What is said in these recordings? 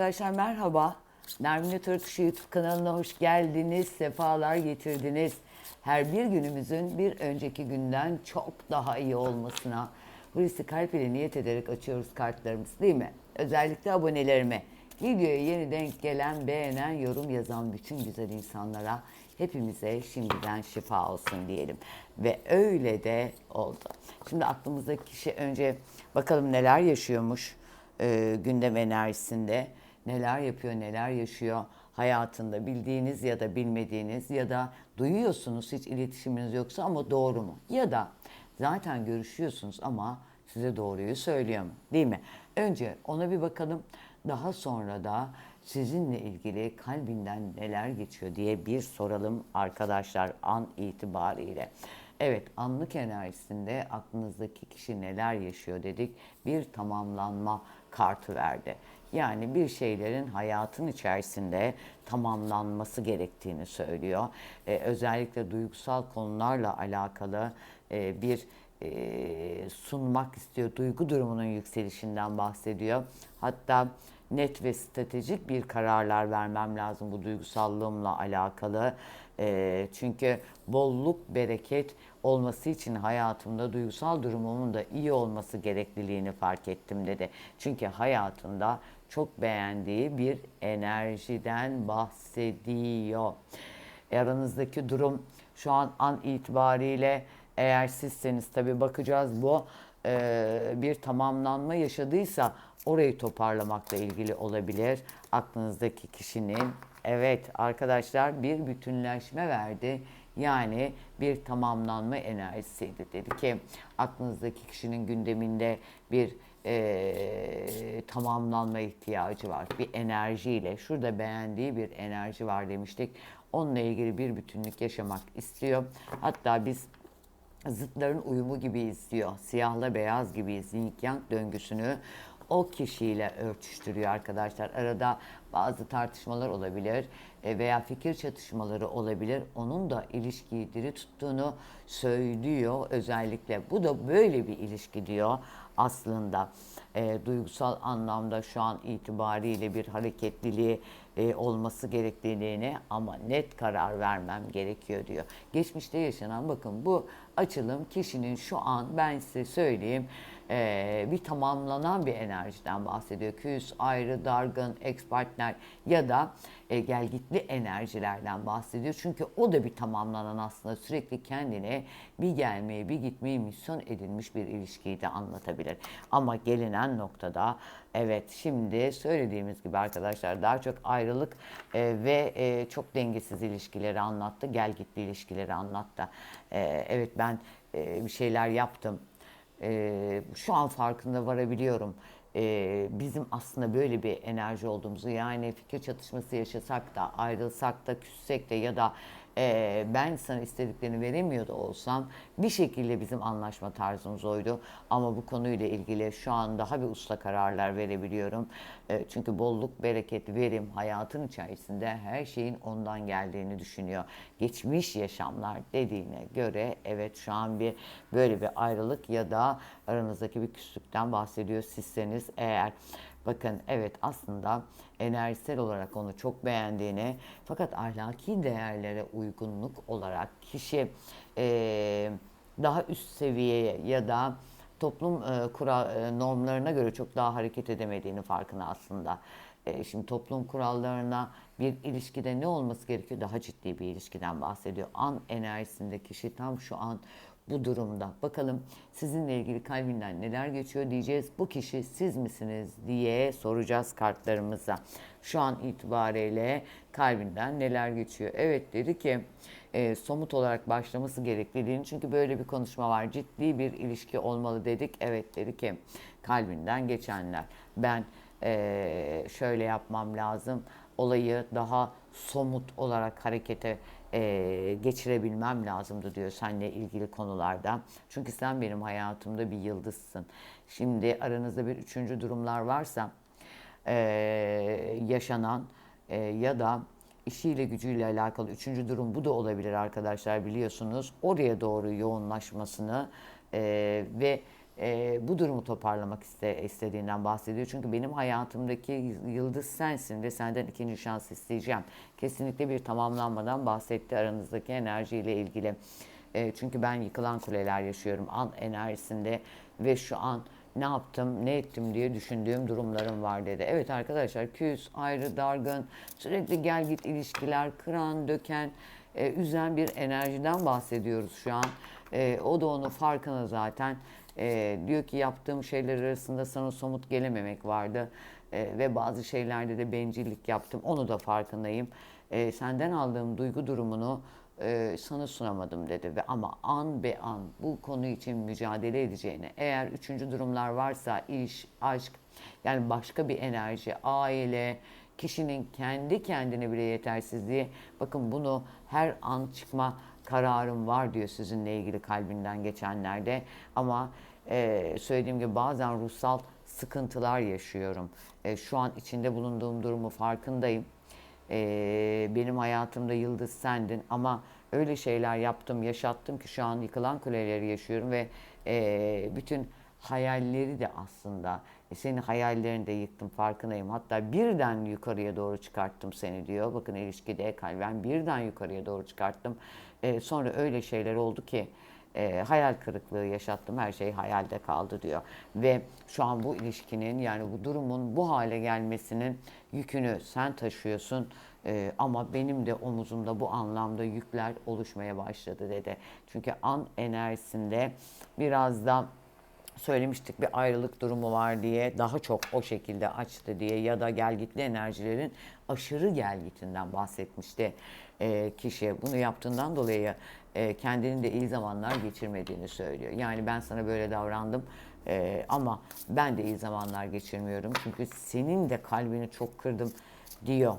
Arkadaşlar merhaba. Nermin Türkçü YouTube kanalına hoş geldiniz. Sefalar getirdiniz. Her bir günümüzün bir önceki günden çok daha iyi olmasına Hulusi Kalp ile niyet ederek açıyoruz kartlarımızı değil mi? Özellikle abonelerime, videoya yeni denk gelen, beğenen, yorum yazan bütün güzel insanlara hepimize şimdiden şifa olsun diyelim. Ve öyle de oldu. Şimdi aklımızdaki kişi önce bakalım neler yaşıyormuş e, gündem enerjisinde neler yapıyor, neler yaşıyor hayatında bildiğiniz ya da bilmediğiniz ya da duyuyorsunuz hiç iletişiminiz yoksa ama doğru mu? Ya da zaten görüşüyorsunuz ama size doğruyu söylüyor mu? Değil mi? Önce ona bir bakalım. Daha sonra da sizinle ilgili kalbinden neler geçiyor diye bir soralım arkadaşlar an itibariyle. Evet anlık enerjisinde aklınızdaki kişi neler yaşıyor dedik. Bir tamamlanma kartı verdi. Yani bir şeylerin hayatın içerisinde tamamlanması gerektiğini söylüyor. Ee, özellikle duygusal konularla alakalı e, bir e, sunmak istiyor. Duygu durumunun yükselişinden bahsediyor. Hatta net ve stratejik bir kararlar vermem lazım bu duygusallığımla alakalı. E, çünkü bolluk, bereket olması için hayatımda duygusal durumumun da iyi olması gerekliliğini fark ettim dedi. Çünkü hayatında çok beğendiği bir enerjiden bahsediyor. Aranızdaki durum şu an an itibariyle eğer sizseniz tabii bakacağız bu e, bir tamamlanma yaşadıysa orayı toparlamakla ilgili olabilir. Aklınızdaki kişinin evet arkadaşlar bir bütünleşme verdi. Yani bir tamamlanma enerjisiydi. Dedi ki aklınızdaki kişinin gündeminde bir e, tamamlanma ihtiyacı var. Bir enerjiyle. Şurada beğendiği bir enerji var demiştik. Onunla ilgili bir bütünlük yaşamak istiyor. Hatta biz zıtların uyumu gibi izliyor. Siyahla beyaz gibi yin yang döngüsünü o kişiyle örtüştürüyor arkadaşlar. Arada bazı tartışmalar olabilir e, veya fikir çatışmaları olabilir. Onun da ilişkiyi diri tuttuğunu söylüyor özellikle. Bu da böyle bir ilişki diyor aslında. E, duygusal anlamda şu an itibariyle bir hareketliliği e, olması gerektiğini ama net karar vermem gerekiyor diyor. Geçmişte yaşanan bakın bu açılım kişinin şu an ben size söyleyeyim e, bir tamamlanan bir enerjiden bahsediyor. Küs, ayrı, dargın, ex partner ya da e, gelgitli enerjilerden bahsediyor. Çünkü o da bir tamamlanan aslında sürekli kendine bir gelmeyi bir gitmeyi misyon edilmiş bir ilişkiyi de anlatabilir. Ama gelinen noktada evet şimdi söylediğimiz gibi arkadaşlar daha çok ayrılık e, ve e, çok dengesiz ilişkileri anlattı. Gelgitli ilişkileri anlattı. E, evet ben e, bir şeyler yaptım e, şu an farkında varabiliyorum. E, bizim aslında böyle bir enerji olduğumuzu yani fikir çatışması yaşasak da ayrılsak da küssek de ya da e, ben sana istediklerini veremiyor da olsam bir şekilde bizim anlaşma tarzımız oydu. Ama bu konuyla ilgili şu an daha bir usta kararlar verebiliyorum. E, çünkü bolluk, bereket, verim hayatın içerisinde her şeyin ondan geldiğini düşünüyor. Geçmiş yaşamlar dediğine göre evet şu an bir böyle bir ayrılık ya da aranızdaki bir küslükten bahsediyor sizseniz eğer. Bakın evet aslında enerjisel olarak onu çok beğendiğini fakat ahlaki değerlere uygunluk olarak kişi e, daha üst seviyeye ya da toplum e, kural e, normlarına göre çok daha hareket edemediğini farkına aslında. E, şimdi toplum kurallarına bir ilişkide ne olması gerekiyor? Daha ciddi bir ilişkiden bahsediyor. An enerjisinde kişi tam şu an bu durumda. Bakalım sizinle ilgili kalbinden neler geçiyor diyeceğiz. Bu kişi siz misiniz diye soracağız kartlarımıza. Şu an itibariyle kalbinden neler geçiyor. Evet dedi ki e, somut olarak başlaması gerekliliğini çünkü böyle bir konuşma var. Ciddi bir ilişki olmalı dedik. Evet dedi ki kalbinden geçenler. Ben e, şöyle yapmam lazım. Olayı daha somut olarak harekete e, geçirebilmem lazımdı diyor seninle ilgili konularda. Çünkü sen benim hayatımda bir yıldızsın. Şimdi aranızda bir üçüncü durumlar varsa e, yaşanan e, ya da işiyle gücüyle alakalı üçüncü durum bu da olabilir arkadaşlar biliyorsunuz. Oraya doğru yoğunlaşmasını e, ve e, bu durumu toparlamak iste, istediğinden bahsediyor. Çünkü benim hayatımdaki yıldız sensin ve senden ikinci şans isteyeceğim. Kesinlikle bir tamamlanmadan bahsetti aranızdaki enerjiyle ilgili. E, çünkü ben yıkılan kuleler yaşıyorum an enerjisinde ve şu an ne yaptım, ne ettim diye düşündüğüm durumlarım var dedi. Evet arkadaşlar küs, ayrı, dargın, sürekli gel git ilişkiler, kıran, döken, e, üzen bir enerjiden bahsediyoruz şu an. E, o da onun farkına zaten. E, diyor ki yaptığım şeyler arasında sana somut gelememek vardı. E, ve bazı şeylerde de bencillik yaptım. Onu da farkındayım. E, senden aldığım duygu durumunu e, sana sunamadım dedi ve ama an be an bu konu için mücadele edeceğini eğer üçüncü durumlar varsa iş, aşk yani başka bir enerji, aile, kişinin kendi kendine bile yetersizliği bakın bunu her an çıkma kararım var diyor sizinle ilgili kalbinden geçenlerde ama e, söylediğim gibi bazen ruhsal sıkıntılar yaşıyorum. E, şu an içinde bulunduğum durumu farkındayım. Ee, benim hayatımda yıldız sendin ama öyle şeyler yaptım, yaşattım ki şu an yıkılan kuleleri yaşıyorum ve e, bütün hayalleri de aslında e, senin hayallerini de yıktım farkındayım. Hatta birden yukarıya doğru çıkarttım seni diyor. Bakın ilişkide kalben birden yukarıya doğru çıkarttım. E, sonra öyle şeyler oldu ki e, hayal kırıklığı yaşattım. Her şey hayalde kaldı diyor. Ve şu an bu ilişkinin yani bu durumun bu hale gelmesinin yükünü sen taşıyorsun. E, ama benim de omuzumda bu anlamda yükler oluşmaya başladı dedi. Çünkü an enerjisinde biraz da söylemiştik bir ayrılık durumu var diye daha çok o şekilde açtı diye ya da gelgitli enerjilerin aşırı gelgitinden bahsetmişti e, kişi. Bunu yaptığından dolayı e, kendini de iyi zamanlar geçirmediğini söylüyor. Yani ben sana böyle davrandım e, ama ben de iyi zamanlar geçirmiyorum. Çünkü senin de kalbini çok kırdım diyor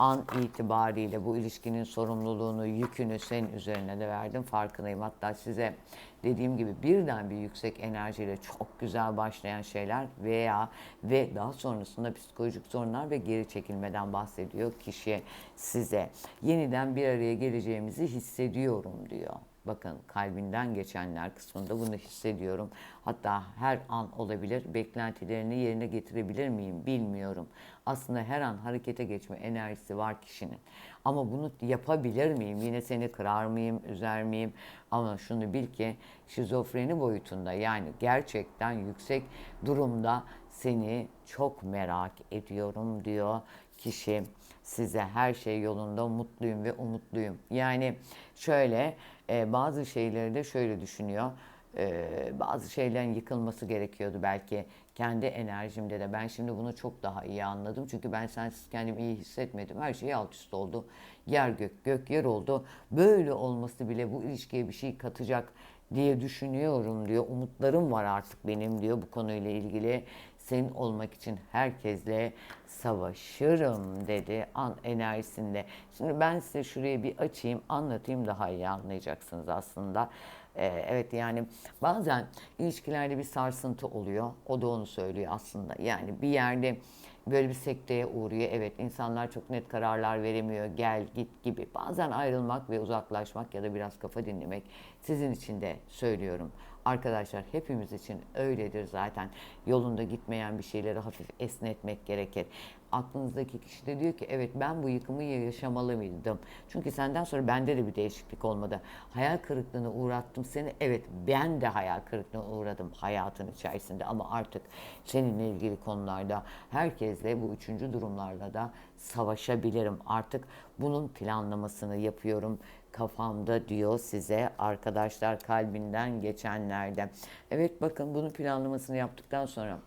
an itibariyle bu ilişkinin sorumluluğunu, yükünü senin üzerine de verdim. Farkındayım. Hatta size dediğim gibi birden bir yüksek enerjiyle çok güzel başlayan şeyler veya ve daha sonrasında psikolojik sorunlar ve geri çekilmeden bahsediyor kişi size. Yeniden bir araya geleceğimizi hissediyorum diyor. Bakın kalbinden geçenler kısmında bunu hissediyorum. Hatta her an olabilir. Beklentilerini yerine getirebilir miyim bilmiyorum. Aslında her an harekete geçme enerjisi var kişinin. Ama bunu yapabilir miyim? Yine seni kırar mıyım, üzer miyim? Ama şunu bil ki şizofreni boyutunda yani gerçekten yüksek durumda seni çok merak ediyorum diyor kişi size her şey yolunda mutluyum ve umutluyum. Yani şöyle e, bazı şeyleri de şöyle düşünüyor. E, bazı şeylerin yıkılması gerekiyordu belki kendi enerjimde de. Ben şimdi bunu çok daha iyi anladım. Çünkü ben sensiz kendimi iyi hissetmedim. Her şey alt üst oldu. Yer gök, gök yer oldu. Böyle olması bile bu ilişkiye bir şey katacak diye düşünüyorum diyor. Umutlarım var artık benim diyor bu konuyla ilgili. Senin olmak için herkesle savaşırım dedi an enerjisinde. Şimdi ben size şuraya bir açayım, anlatayım daha iyi anlayacaksınız aslında. Ee, evet yani bazen ilişkilerde bir sarsıntı oluyor. O da onu söylüyor aslında. Yani bir yerde böyle bir sekteye uğruyor. Evet insanlar çok net kararlar veremiyor. Gel git gibi. Bazen ayrılmak ve uzaklaşmak ya da biraz kafa dinlemek sizin için de söylüyorum. Arkadaşlar hepimiz için öyledir zaten. Yolunda gitmeyen bir şeyleri hafif esnetmek gerekir. Aklınızdaki kişi de diyor ki evet ben bu yıkımı yaşamalı mıydım? Çünkü senden sonra bende de bir değişiklik olmadı. Hayal kırıklığına uğrattım seni. Evet ben de hayal kırıklığına uğradım hayatın içerisinde ama artık seninle ilgili konularda herkesle bu üçüncü durumlarla da savaşabilirim. Artık bunun planlamasını yapıyorum kafamda diyor size arkadaşlar kalbinden geçenlerde. Evet bakın bunun planlamasını yaptıktan sonra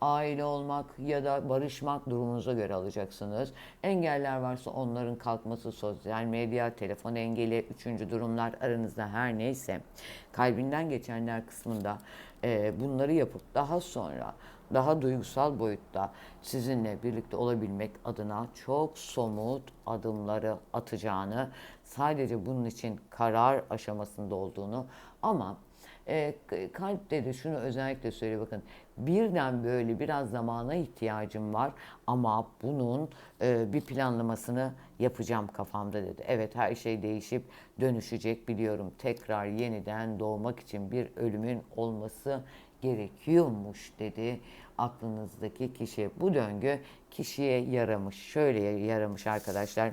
aile olmak ya da barışmak durumunuza göre alacaksınız. Engeller varsa onların kalkması, sosyal medya, telefon engeli, üçüncü durumlar aranızda her neyse kalbinden geçenler kısmında e, bunları yapıp daha sonra daha duygusal boyutta sizinle birlikte olabilmek adına çok somut adımları atacağını, sadece bunun için karar aşamasında olduğunu ama e, kalpte de şunu özellikle söyle bakın birden böyle biraz zamana ihtiyacım var ama bunun e, bir planlamasını yapacağım kafamda dedi. Evet her şey değişip dönüşecek biliyorum. Tekrar yeniden doğmak için bir ölümün olması gerekiyormuş dedi aklınızdaki kişi. Bu döngü kişiye yaramış. Şöyle yaramış arkadaşlar.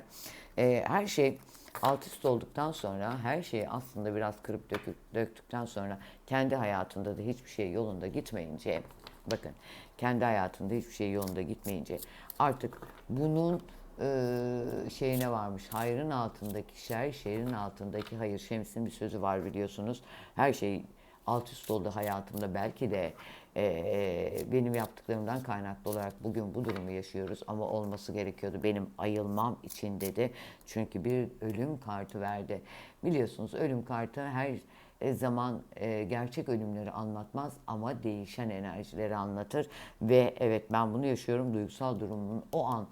Ee, her şey alt üst olduktan sonra her şeyi aslında biraz kırıp döküp, döktükten sonra kendi hayatında da hiçbir şey yolunda gitmeyince bakın kendi hayatında hiçbir şey yolunda gitmeyince artık bunun e, şeyine varmış. Hayrın altındaki şer, şerin altındaki hayır. Şems'in bir sözü var biliyorsunuz. Her şey alt üst oldu hayatımda. Belki de e, benim yaptıklarımdan kaynaklı olarak bugün bu durumu yaşıyoruz ama olması gerekiyordu. Benim ayılmam için dedi. Çünkü bir ölüm kartı verdi. Biliyorsunuz ölüm kartı her e, zaman e, gerçek ölümleri anlatmaz ama değişen enerjileri anlatır ve evet ben bunu yaşıyorum duygusal durumun o an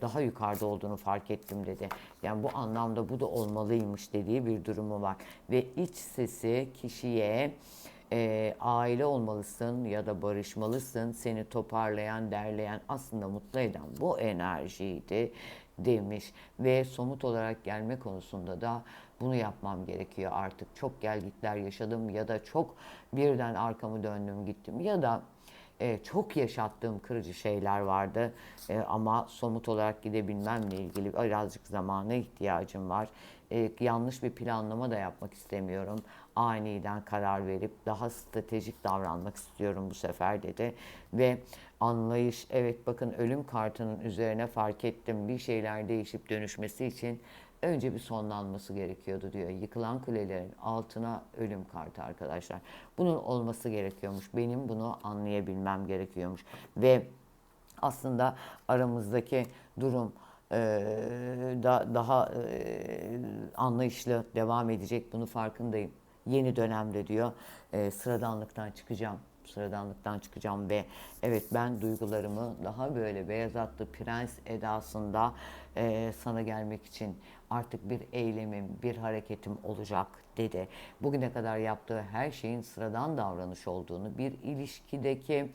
daha yukarıda olduğunu fark ettim dedi. Yani bu anlamda bu da olmalıymış dediği bir durumu var ve iç sesi kişiye e, aile olmalısın ya da barışmalısın seni toparlayan derleyen aslında mutlu eden bu enerjiydi demiş ve somut olarak gelme konusunda da bunu yapmam gerekiyor artık. Çok gel gitler yaşadım ya da çok birden arkamı döndüm gittim ya da e, çok yaşattığım kırıcı şeyler vardı E, ama somut olarak gidebilmemle ilgili birazcık zamana ihtiyacım var. E, yanlış bir planlama da yapmak istemiyorum. Aniden karar verip daha stratejik davranmak istiyorum bu sefer dedi. Ve anlayış, evet bakın ölüm kartının üzerine fark ettim bir şeyler değişip dönüşmesi için önce bir sonlanması gerekiyordu diyor. Yıkılan kulelerin altına ölüm kartı arkadaşlar. Bunun olması gerekiyormuş. Benim bunu anlayabilmem gerekiyormuş. Ve aslında aramızdaki durum da, daha e, anlayışlı devam edecek. Bunu farkındayım. Yeni dönemde diyor e, sıradanlıktan çıkacağım sıradanlıktan çıkacağım ve evet ben duygularımı daha böyle beyaz atlı prens edasında e, sana gelmek için artık bir eylemim, bir hareketim olacak dedi. Bugüne kadar yaptığı her şeyin sıradan davranış olduğunu, bir ilişkideki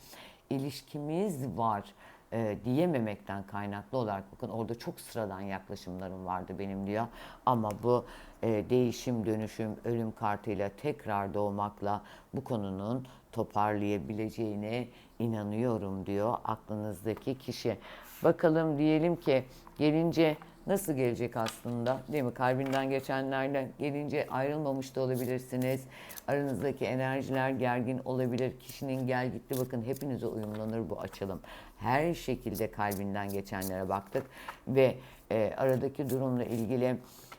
ilişkimiz var e, diyememekten kaynaklı olarak bakın orada çok sıradan yaklaşımlarım vardı benim diyor. Ama bu e, değişim, dönüşüm, ölüm kartıyla tekrar doğmakla bu konunun toparlayabileceğine inanıyorum diyor aklınızdaki kişi. Bakalım diyelim ki gelince nasıl gelecek aslında değil mi? Kalbinden geçenlerle gelince ayrılmamış da olabilirsiniz. Aranızdaki enerjiler gergin olabilir. Kişinin gel gitti bakın hepinize uyumlanır bu açılım. Her şekilde kalbinden geçenlere baktık ve e, aradaki durumla ilgili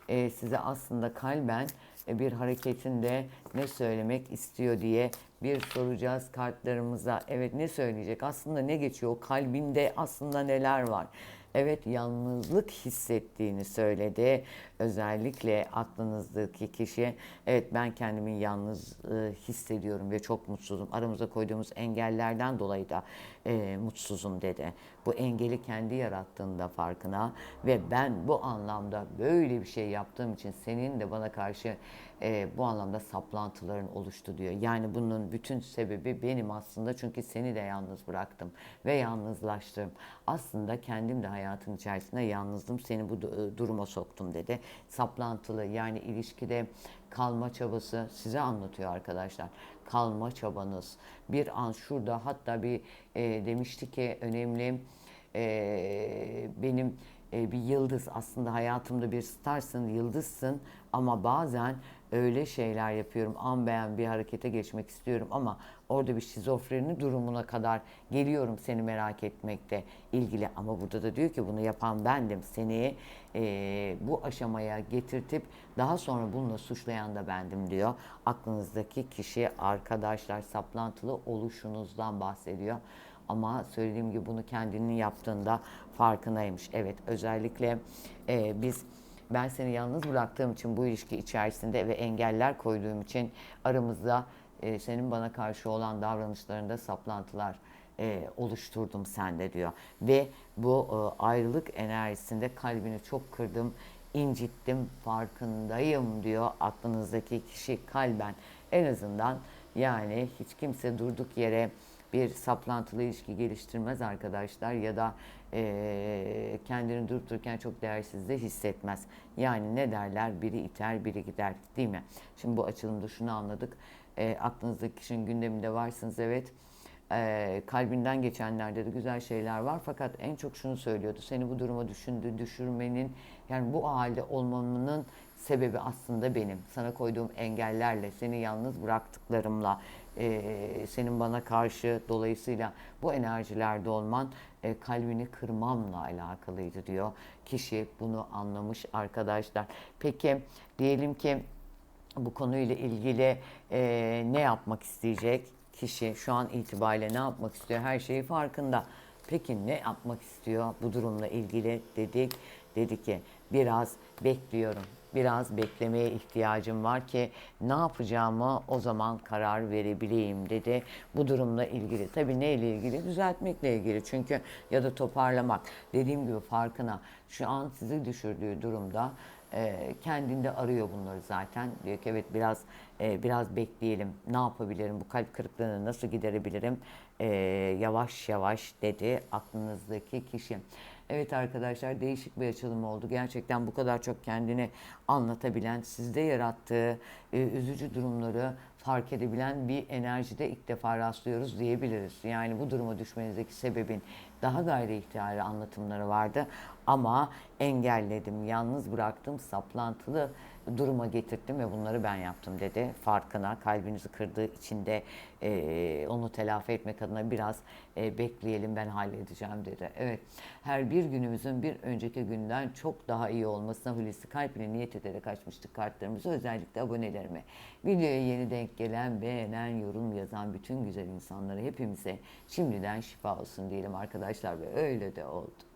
e, size aslında kalben e, bir hareketinde ne söylemek istiyor diye bir soracağız kartlarımıza. Evet ne söyleyecek? Aslında ne geçiyor? Kalbinde aslında neler var? Evet yalnızlık hissettiğini söyledi. Özellikle aklınızdaki kişi evet ben kendimi yalnız e, hissediyorum ve çok mutsuzum. Aramıza koyduğumuz engellerden dolayı da e, mutsuzum dedi. Bu engeli kendi yarattığında farkına ve ben bu anlamda böyle bir şey yaptığım için senin de bana karşı e, bu anlamda saplantıların oluştu diyor. Yani bunun bütün sebebi benim aslında çünkü seni de yalnız bıraktım ve yalnızlaştım. Aslında kendim de hayatın içerisinde yalnızdım seni bu e, duruma soktum dedi. Saplantılı yani ilişkide kalma çabası size anlatıyor arkadaşlar. Kalma çabanız. Bir an şurada hatta bir e, demişti ki önemli e, benim e, bir yıldız aslında hayatımda bir starsın, yıldızsın ama bazen öyle şeyler yapıyorum. An beğen bir harekete geçmek istiyorum ama orada bir şizofreni durumuna kadar geliyorum seni merak etmekte ilgili. Ama burada da diyor ki bunu yapan bendim. Seni e, bu aşamaya getirtip daha sonra bununla suçlayan da bendim diyor. Aklınızdaki kişi arkadaşlar saplantılı oluşunuzdan bahsediyor. Ama söylediğim gibi bunu kendinin yaptığında farkındaymış. Evet özellikle e, biz ben seni yalnız bıraktığım için bu ilişki içerisinde ve engeller koyduğum için aramızda e, senin bana karşı olan davranışlarında saplantılar e, oluşturdum sende diyor. Ve bu e, ayrılık enerjisinde kalbini çok kırdım, incittim, farkındayım diyor aklınızdaki kişi kalben. En azından yani hiç kimse durduk yere bir saplantılı ilişki geliştirmez arkadaşlar ya da e, kendini durup dururken çok değersiz de hissetmez. Yani ne derler biri iter biri gider değil mi? Şimdi bu açılımda şunu anladık. e, aklınızdaki kişinin gündeminde varsınız evet. E, kalbinden geçenlerde de güzel şeyler var fakat en çok şunu söylüyordu. Seni bu duruma düşündü, düşürmenin yani bu halde olmamının sebebi aslında benim. Sana koyduğum engellerle, seni yalnız bıraktıklarımla, e, senin bana karşı dolayısıyla bu enerjilerde olman e, kalbini kırmamla alakalıydı diyor. Kişi bunu anlamış arkadaşlar. Peki diyelim ki bu konuyla ilgili e, ne yapmak isteyecek kişi şu an itibariyle ne yapmak istiyor her şeyi farkında. Peki ne yapmak istiyor bu durumla ilgili dedik. Dedi ki biraz bekliyorum. Biraz beklemeye ihtiyacım var ki ne yapacağımı o zaman karar verebileyim dedi. Bu durumla ilgili. Tabii neyle ilgili? Düzeltmekle ilgili. Çünkü ya da toparlamak. Dediğim gibi farkına şu an sizi düşürdüğü durumda e, kendinde arıyor bunları zaten. Diyor ki evet biraz e, biraz bekleyelim. Ne yapabilirim? Bu kalp kırıklığını nasıl giderebilirim? E, yavaş yavaş dedi aklınızdaki kişi. Evet arkadaşlar değişik bir açılım oldu. Gerçekten bu kadar çok kendini anlatabilen, sizde yarattığı e, üzücü durumları fark edebilen bir enerjide ilk defa rastlıyoruz diyebiliriz. Yani bu duruma düşmenizdeki sebebin daha gayri ihtiyari anlatımları vardı ama engelledim, yalnız bıraktım, saplantılı duruma getirdim ve bunları ben yaptım dedi. Farkına, kalbinizi kırdığı için de e, onu telafi etmek adına biraz e, bekleyelim ben halledeceğim dedi. Evet, her bir günümüzün bir önceki günden çok daha iyi olmasına Hulusi Kalp ile niyet ederek açmıştık kartlarımızı. Özellikle abonelerime. Videoya yeni denk gelen, beğenen, yorum yazan bütün güzel insanlara hepimize şimdiden şifa olsun diyelim arkadaşlar ve öyle de oldu.